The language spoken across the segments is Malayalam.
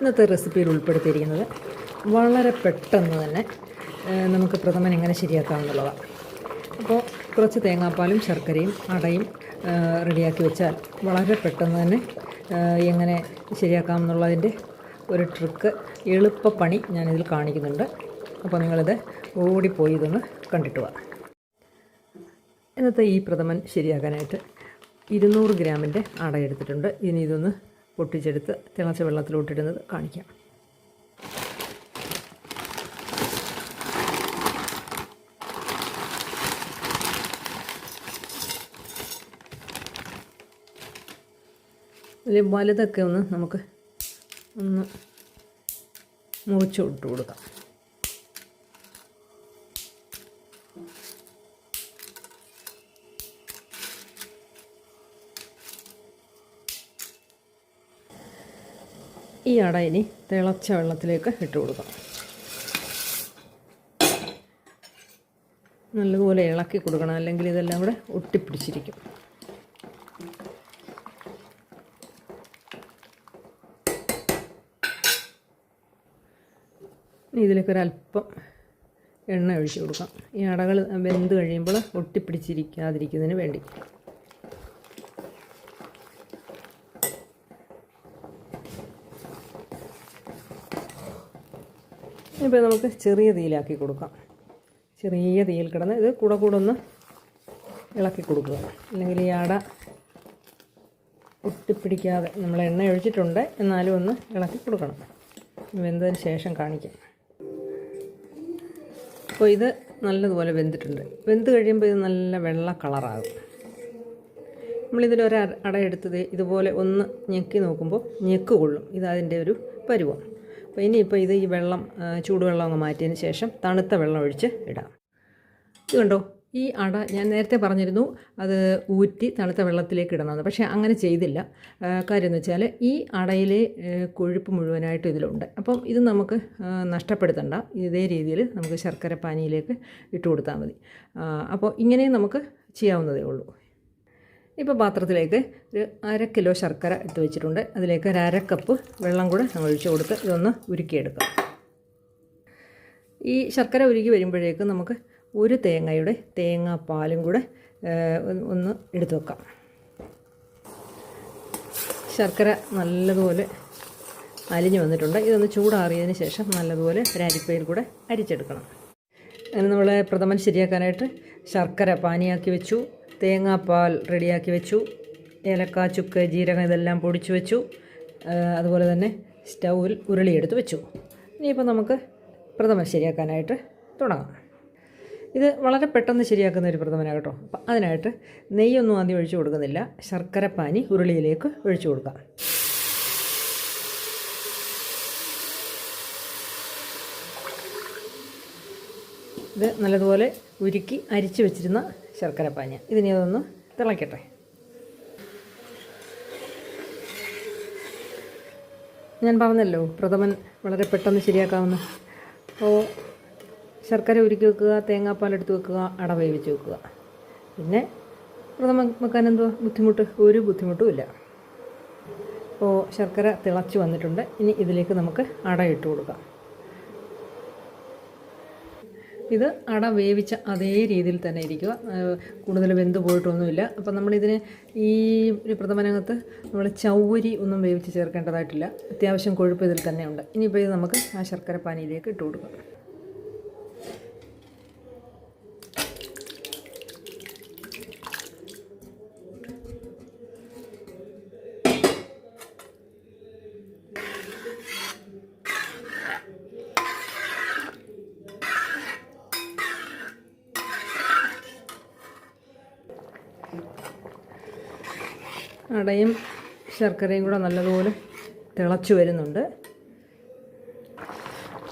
ഇന്നത്തെ റെസിപ്പിയിൽ ഉൾപ്പെടുത്തിയിരിക്കുന്നത് വളരെ പെട്ടെന്ന് തന്നെ നമുക്ക് പ്രഥമൻ എങ്ങനെ ശരിയാക്കാമെന്നുള്ളതാണ് അപ്പോൾ കുറച്ച് തേങ്ങാപ്പാലും ശർക്കരയും അടയും റെഡിയാക്കി വെച്ചാൽ വളരെ പെട്ടെന്ന് തന്നെ എങ്ങനെ ശരിയാക്കാമെന്നുള്ളതിന്റെ ഒരു ട്രിക്ക് എളുപ്പപ്പണി ഞാനിതിൽ കാണിക്കുന്നുണ്ട്. അപ്പോൾ നിങ്ങളിത് ഓടിപ്പോയി ഇതൊന്ന് കണ്ടിട്ട് വാ. ഇന്നത്തെ ഈ പ്രഥമൻ ശരിയാക്കാനായിട്ട് ഇരുന്നൂറ് ഗ്രാമിന്റെ അട എടുത്തിട്ടുണ്ട്. ഇനി ഇതൊന്ന് പൊട്ടിച്ചെടുത്ത് തിളച്ച വെള്ളത്തിലോട്ടിടുന്നത് കാണിക്കാം. വലുതൊക്കെ ഒന്ന് നമുക്ക് ഒന്ന് മുറിച്ചു ഇട്ട് കൊടുക്കാം. ഈ അട ഇനി തിളച്ച വെള്ളത്തിലേക്ക് ഇട്ട് കൊടുക്കാം നല്ലതുപോലെ ഇളക്കി കൊടുക്കണം. അല്ലെങ്കിൽ ഇതെല്ലാം കൂടെ ഒട്ടിപ്പിടിച്ചിരിക്കും. ഇനി ഇതിലേക്ക് ഒരല്പം എണ്ണ ഒഴിച്ച് കൊടുക്കാം. ഈ അടകൾ വെന്ത് കഴിയുമ്പോൾ ഒട്ടിപ്പിടിച്ചിരിക്കാതിരിക്കുന്നതിന് വേണ്ടി. ഇപ്പോൾ നമുക്ക് ചെറിയ തീയിലാക്കി കൊടുക്കാം. ചെറിയ തീയിൽ കിടന്ന് ഇത് കൂടെ കൂടെ ഒന്ന് ഇളക്കി കൊടുക്കുക. അല്ലെങ്കിൽ ഈ അട ഒട്ടിപ്പിടിക്കാതെ നമ്മൾ എണ്ണ ഒഴിച്ചിട്ടുണ്ട്. എന്നാലും ഒന്ന് ഇളക്കി കൊടുക്കണം. വെന്തതിന് ശേഷം കാണിക്കാം. അപ്പോൾ ഇത് നല്ലതുപോലെ വെന്തിട്ടുണ്ട്. വെന്ത് കഴിയുമ്പോൾ ഇത് നല്ല വെള്ള കളറാകും. നമ്മളിതിലൊരു അര- അട എടുത്തത് ഇതുപോലെ ഒന്ന് ഞെക്കി നോക്കുമ്പോൾ ഞെക്ക് കൊള്ളും. ഇതതിന്റെ ഒരു പരുവം. അപ്പോൾ ഇനിയിപ്പോൾ ഇത് ഈ വെള്ളം ചൂടുവെള്ളം അങ്ങ് മാറ്റിയതിന് ശേഷം തണുത്ത വെള്ളം ഒഴിച്ച് ഇടാം. ഇത് കണ്ടോ? ഈ അട ഞാൻ നേരത്തെ പറഞ്ഞിരുന്നു അത് ഊറ്റി തണുത്ത വെള്ളത്തിലേക്ക് ഇടണമെന്ന്. പക്ഷേ അങ്ങനെ ചെയ്തില്ല. കാര്യം എന്ന് വെച്ചാൽ ഈ അടയിലെ കൊഴുപ്പ് മുഴുവനായിട്ട് ഇതിലുണ്ട്. അപ്പം ഇത് നമുക്ക് നഷ്ടപ്പെടുത്തണ്ട. ഇതേ രീതിയിൽ നമുക്ക് ശർക്കര പാനിയിലേക്ക് ഇട്ട് കൊടുത്താൽ മതി. അപ്പോൾ ഇങ്ങനെയും നമുക്ക് ചെയ്യാവുന്നതേ ഉള്ളൂ. ഇപ്പോൾ പാത്രത്തിലേക്ക് ഒരു അര കിലോ ശർക്കര ഇട്ട് വെച്ചിട്ടുണ്ട്. അതിലേക്ക് ഒരു അര കപ്പ് വെള്ളം കൂടെ നമ്മൾ ഒഴിച്ച് കൊടുത്ത് ഇതൊന്ന് ഉരുക്കിയെടുക്കാം. ഈ ശർക്കര ഉരുക്കി വരുമ്പോഴേക്ക് നമുക്ക് ഒരു തേങ്ങയുടെ തേങ്ങാപ്പാലും കൂടെ ഒന്ന് എടുത്തു വെക്കാം. ശർക്കര നല്ലതുപോലെ അലിഞ്ഞു വന്നിട്ടുണ്ട്. ഇതൊന്ന് ചൂടാറിയതിന് ശേഷം നല്ലതുപോലെ ഒരു അരിപ്പയിൽ കൂടെ അരിച്ചെടുക്കണം. അങ്ങനെ നമ്മൾ പ്രഥമൻ ശരിയാക്കാനായിട്ട് ശർക്കര പാനിയാക്കി വെച്ചു. തേങ്ങാപ്പാൽ റെഡിയാക്കി വെച്ചു. ഏലക്ക ചുക്ക് ജീരകം ഇതെല്ലാം പൊടിച്ചു വെച്ചു. അതുപോലെ തന്നെ സ്റ്റൗവിൽ ഉരുളിയെടുത്ത് വെച്ചു. ഇനിയിപ്പോൾ നമുക്ക് പ്രഥമൻ ശരിയാക്കാനായിട്ട് തുടങ്ങാം. ഇത് വളരെ പെട്ടെന്ന് ശരിയാക്കുന്ന ഒരു പ്രഥമനാണ് കേട്ടോ. അപ്പം അതിനായിട്ട് നെയ്യൊന്നും ആദ്യം ഒഴിച്ചു കൊടുക്കുന്നില്ല. ശർക്കരപ്പാനി ഉരുളിയിലേക്ക് ഒഴിച്ചു കൊടുക്കാം. ഇത് നല്ലതുപോലെ ഉരുക്കി അരിച്ചു വെച്ചിരുന്ന ശർക്കര പാഞ്ഞ ഇതിനെ അതൊന്ന് തിളയ്ക്കട്ടെ ഞാൻ പറഞ്ഞല്ലോ പ്രഥമൻ വളരെ പെട്ടെന്ന് ശരിയാക്കാവുന്ന. അപ്പോൾ ശർക്കര ഉരുക്കി വെക്കുക തേങ്ങാപ്പാൽ എടുത്ത് വെക്കുക അട വേവിച്ച് വെക്കുക. പിന്നെ പ്രഥമൻ വെക്കാൻ എന്തോ ബുദ്ധിമുട്ട്? ഒരു ബുദ്ധിമുട്ടും ഇല്ല. അപ്പോൾ ശർക്കര തിളച്ച് വന്നിട്ടുണ്ട്. ഇനി ഇതിലേക്ക് നമുക്ക് അട ഇട്ട് കൊടുക്കാം. ഇത് അട വേവിച്ച അതേ രീതിയിൽ തന്നെ ഇരിക്കുക. കൂടുതൽ വെന്ത് പോയിട്ടൊന്നുമില്ല. അപ്പം നമ്മളിതിന് ഈ ഒരു പ്രഥമനകത്ത് നമ്മൾ ചൗവരി ഒന്നും വേവിച്ച് ചേർക്കേണ്ടതായിട്ടില്ല. അത്യാവശ്യം കൊഴുപ്പ് ഇതിൽ തന്നെയുണ്ട്. ഇനിയിപ്പോൾ ഇത് നമുക്ക് ആ ശർക്കര പാനിയിലേക്ക് ഇട്ട് കൊടുക്കാം അടയും ശർക്കരയും കൂടെ നല്ലതുപോലെ തിളച്ചു വരുന്നുണ്ട്.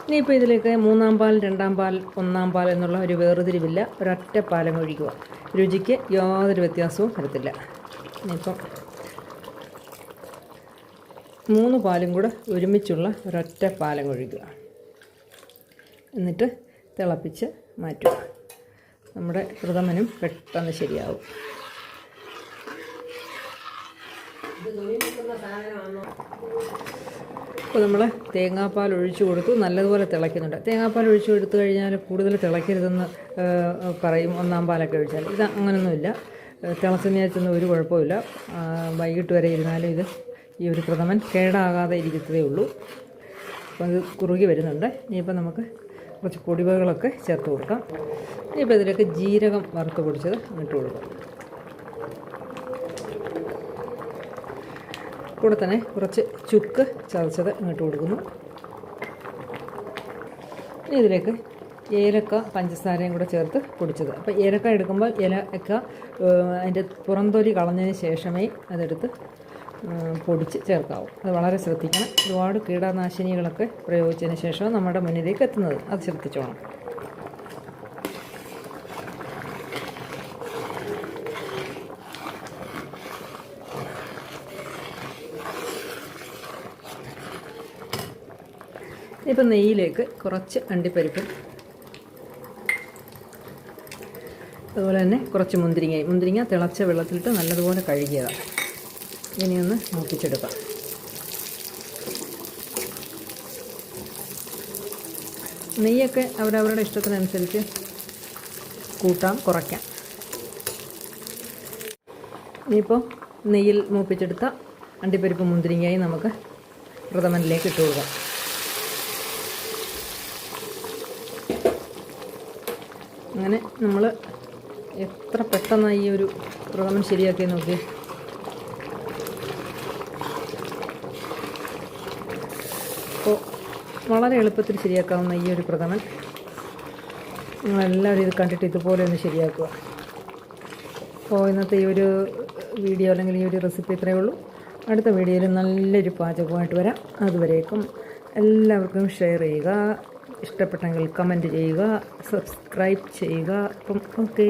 ഇനിയിപ്പോൾ ഇതിലേക്ക് മൂന്നാം പാൽ രണ്ടാം പാൽ ഒന്നാം പാൽ എന്നുള്ള ഒരു വേർതിരിവില്ല. ഒരൊറ്റ പാലം ഒഴിക്കുക. രുചിക്ക് യാതൊരു വ്യത്യാസവും വരത്തില്ല. ഇനിയിപ്പം മൂന്ന് പാലും കൂടെ ഒരുമിച്ചുള്ള ഒരൊറ്റ പാലം ഒഴിക്കുക. എന്നിട്ട് തിളപ്പിച്ച് മാറ്റുക. നമ്മുടെ പ്രഥമനും പെട്ടെന്ന് ശരിയാവും. അപ്പോൾ നമ്മൾ തേങ്ങാപ്പാൽ ഒഴിച്ചു കൊടുത്തു. നല്ലതുപോലെ തിളയ്ക്കുന്നുണ്ട്. തേങ്ങാപ്പാൽ ഒഴിച്ചു കൊടുത്തു കഴിഞ്ഞാൽ കൂടുതൽ തിളയ്ക്കരുതെന്ന് പറയും. ഒന്നാം പാലൊക്കെ ഒഴിച്ചാൽ. ഇത് അങ്ങനെയൊന്നുമില്ല തിളച്ചെന്നിയാച്ചൊന്നും തിളച്ചെന്ന് ഒരു കുഴപ്പമില്ല വൈകിട്ട് വരെ ഇരുന്നാലും ഇത് ഈ ഒരു പ്രഥമൻ കേടാകാതെ ഇരിക്കത്തേ ഉള്ളൂ. അപ്പോൾ ഇത് കുറുകി വരുന്നുണ്ട്. ഇനിയിപ്പോൾ നമുക്ക് കുറച്ച് പൊടിവകളൊക്കെ ചേർത്ത് കൊടുക്കാം. ഇനിയിപ്പോൾ ഇതിലേക്ക് ജീരകം വറുത്ത് പൊടിച്ചത് ഇട്ട് കൊടുക്കാം. കൂടെ തന്നെ കുറച്ച് ചുക്ക് ചതച്ചത് ഇങ്ങോട്ട് കൊടുക്കുന്നു. ഇനി ഇതിലേക്ക് ഏലക്ക പഞ്ചസാരയും കൂടെ ചേർത്ത് പൊടിച്ചത്. അപ്പോൾ ഏലക്ക എടുക്കുമ്പോൾ ഏലക്ക അതിന്റെ പുറംതൊലി കളഞ്ഞതിന് ശേഷമേ അതെടുത്ത് പൊടിച്ച് ചേർക്കാവൂ. അത് വളരെ ശ്രദ്ധിക്കണം. ഒരുപാട് കീടനാശിനികളൊക്കെ പ്രയോഗിച്ചതിന് ശേഷം നമ്മുടെ മുന്നിലേക്ക് എത്തുന്നത്. അത് ശ്രദ്ധിച്ചോണം. ഇപ്പം നെയ്യിലേക്ക് കുറച്ച് അണ്ടിപ്പരിപ്പും അതുപോലെ തന്നെ കുറച്ച് മുന്തിരിങ്ങയും. മുന്തിരിങ്ങ തിളച്ച വെള്ളത്തിലിട്ട് നല്ലതുപോലെ കഴുകിയതാണ് ഇനിയൊന്ന് മൂപ്പിച്ചെടുക്കാം. നെയ്യൊക്കെ അവരവരുടെ ഇഷ്ടത്തിനനുസരിച്ച് കൂട്ടാം കുറയ്ക്കാം. ഇനിയിപ്പോൾ നെയ്യിൽ മൂപ്പിച്ചെടുത്ത അണ്ടിപ്പരിപ്പ് മുന്തിരിങ്ങയും നമുക്ക് പ്രഥമനിലേക്ക് ഇട്ട് കൊടുക്കാം. അങ്ങനെ നമ്മൾ എത്ര പെട്ടെന്നാണ് ഈ ഒരു പ്രഥമൻ ശരിയാക്കി നോക്കി. അപ്പോൾ വളരെ എളുപ്പത്തിൽ ശരിയാക്കാവുന്ന ഈ ഒരു പ്രഥമൻ. നിങ്ങളെല്ലാവരും ഇത് കണ്ടിട്ട് ഇതുപോലെ ഒന്ന് ശരിയാക്കുക. അപ്പോൾ ഇന്നത്തെ ഈ ഒരു വീഡിയോ അല്ലെങ്കിൽ ഈ ഒരു റെസിപ്പി ഇത്രയേ ഉള്ളൂ. അടുത്ത വീഡിയോയിൽ നല്ലൊരു പാചകമായിട്ട് വരാം. അതുവരേക്കും എല്ലാവർക്കും ഷെയർ ചെയ്യുക. ഇഷ്ടപ്പെട്ടെങ്കിൽ കമന്റ് ചെയ്യുക സബ്സ്ക്രൈബ് ചെയ്യുക. അപ്പം ഓക്കേ